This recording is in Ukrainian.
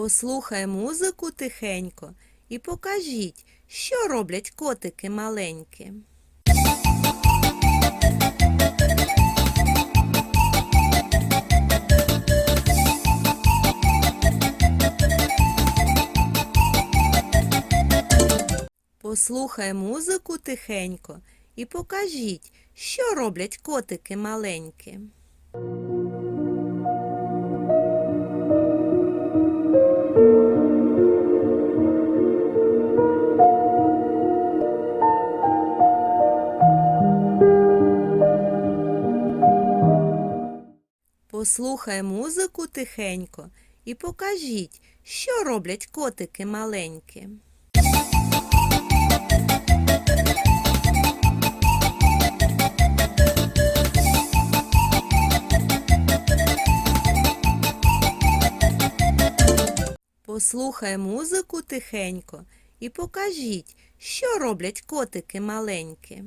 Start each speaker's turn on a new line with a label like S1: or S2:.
S1: Послухай музику тихенько і покажіть, що роблять котики маленькі. Послухай музику тихенько і покажіть, що роблять котики маленькі. Послухай музику тихенько і покажіть, що роблять котики маленькі. Послухай музику тихенько і покажіть, що роблять котики маленькі.